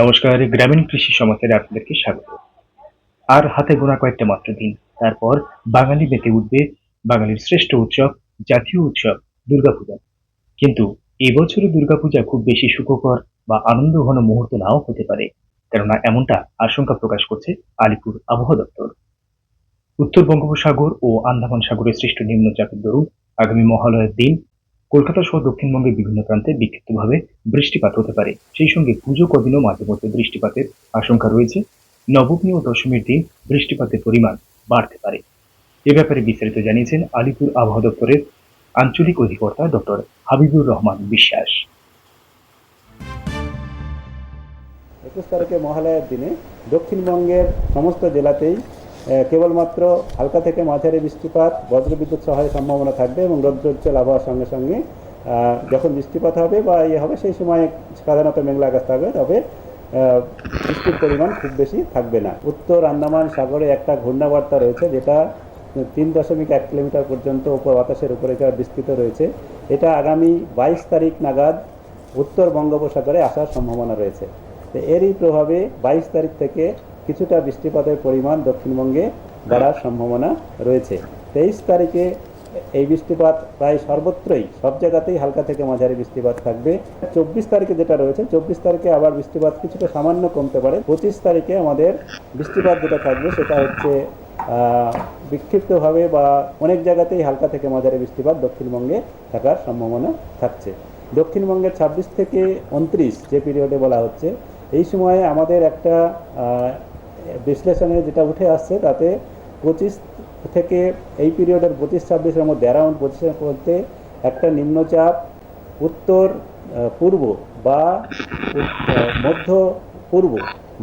নমস্কার, গ্রামীণ কৃষি সমাচারে আপনাদেরকে স্বাগত। আর হাতে গোনা কয়েকটা মাত্র দিন, তারপর বাঙালি মেতে উঠবে বাঙালির শ্রেষ্ঠ উৎসব, জাতীয় উৎসব, দুর্গাপূজা। কিন্তু এবছরও দুর্গাপূজা খুব বেশি সুখকর বা আনন্দ ঘন মুহূর্ত নাও হতে পারে, কেননা এমনটা আশঙ্কা প্রকাশ করছে আলিপুর আবহাওয়া দপ্তর। উত্তর বঙ্গোপসাগর ও আন্দামান সাগরে সৃষ্ট নিম্নচাপের দরুন আগামী মহালয়ের দিন কলকাতা সহ দক্ষিণবঙ্গের বিভিন্ন প্রান্তে বিক্ষিপ্তভাবে বৃষ্টিপাত হতে পারে। সেই সঙ্গে পুজো কদিনও মাঝে মধ্যে বৃষ্টিপাতের আশঙ্কা রয়েছে। নবমী ও দশমীর দিন বৃষ্টিপাতের পরিমাণ বাড়তে পারে। এ ব্যাপারে বিস্তারিত জানিয়েছেন আলিপুর আবহাওয়া দপ্তরের আঞ্চলিক অধিকর্তা ডক্টর হাবিবুর রহমান বিশ্বাস। একুশ তারিখে মহালয়ার দিনে দক্ষিণবঙ্গের সমস্ত জেলাতেই কেবলমাত্র হালকা থেকে মাঝারি বৃষ্টিপাত, বজ্রবিদ্যুৎ সহায় সম্ভাবনা থাকবে এবং রৌদ্রোজ্জ্বল আবহাওয়ার সঙ্গে সঙ্গে যখন বৃষ্টিপাত হবে বা ইয়ে হবে, সেই সময় সাধারণত মেঘলা আকাশ থাকবে, তবে বৃষ্টির পরিমাণ খুব বেশি থাকবে না। উত্তর আন্দামান সাগরে একটা ঘূর্ণাবর্তা রয়েছে, যেটা তিন দশমিক এক কিলোমিটার পর্যন্ত উপর বাতাসের উপরে যা বিস্তৃত রয়েছে। এটা আগামী বাইশ তারিখ নাগাদ উত্তর বঙ্গোপসাগরে আসার সম্ভাবনা রয়েছে। এরই প্রভাবে বাইশ তারিখ থেকে কিছুটা বৃষ্টিপাতের পরিমাণ দক্ষিণবঙ্গে বাড়ার সম্ভাবনা রয়েছে। তেইশ তারিখে এই বৃষ্টিপাত প্রায় সর্বত্রই, সব জায়গাতেই হালকা থেকে মাঝারি বৃষ্টিপাত থাকবে। চব্বিশ তারিখে যেটা রয়েছে, চব্বিশ তারিখে আবার বৃষ্টিপাত কিছুটা সামান্য কমতে পারে। পঁচিশ তারিখে আমাদের বৃষ্টিপাত যেটা থাকবে সেটা হচ্ছে বিক্ষিপ্তভাবে বা অনেক জায়গাতেই হালকা থেকে মাঝারি বৃষ্টিপাত দক্ষিণবঙ্গে থাকার সম্ভাবনা থাকছে। দক্ষিণবঙ্গের ছাব্বিশ থেকে উনত্রিশ যে পিরিয়ডে বলা হচ্ছে, এই সময়ে আমাদের একটা বিশ্লেষণে যেটা উঠে আসছে, তাতে পঁচিশ থেকে এই পিরিয়ডের পঁচিশ, ছাব্বিশের মধ্যে অ্যারাউন্ড পঁচিশের মধ্যে একটা নিম্নচাপ উত্তর পূর্ব বা মধ্য, পূর্ব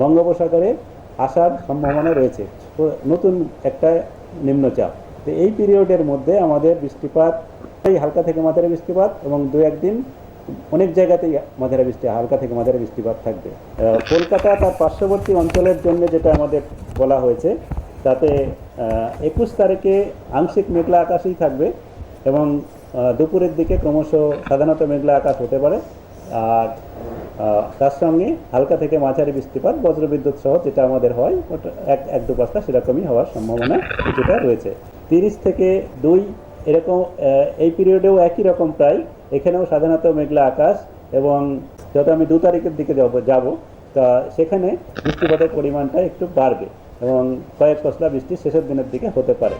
বঙ্গোপসাগরে আসার সম্ভাবনা রয়েছে। নতুন একটা নিম্নচাপ। তো এই পিরিয়ডের মধ্যে আমাদের বৃষ্টিপাত, হালকা থেকে মাঝারি বৃষ্টিপাত এবং দু একদিন অনেক জায়গাতেই মাঝারি বৃষ্টি হালকা থেকে মাঝারি বৃষ্টিপাত থাকবে। কলকাতা তার পার্শ্ববর্তী অঞ্চলের জন্য যেটা আমাদের বলা হয়েছে, তাতে একুশ তারিখে আংশিক মেঘলা আকাশই থাকবে এবং দুপুরের দিকে ক্রমশ সাধারণত মেঘলা আকাশ হতে পারে। আর তার সঙ্গে হালকা থেকে মাঝারি বৃষ্টিপাত, বজ্রবিদ্যুৎ সহ যেটা আমাদের হয়, ওটা এক এক দু পাঁচটা সেরকমই হওয়ার সম্ভাবনা কিছুটা রয়েছে। তিরিশ থেকে দুই এরকম এই পিরিয়ডেও একই রকম প্রায়। এখানেও সাধারণত মেঘলা আকাশ এবং যত আমি দু তারিখের দিকে যাব যাব, তা সেখানে বৃষ্টিপাতের পরিমাণটা একটু বাড়বে এবং কয়েক পশলা বৃষ্টি শেষের দিনের দিকে হতে পারে।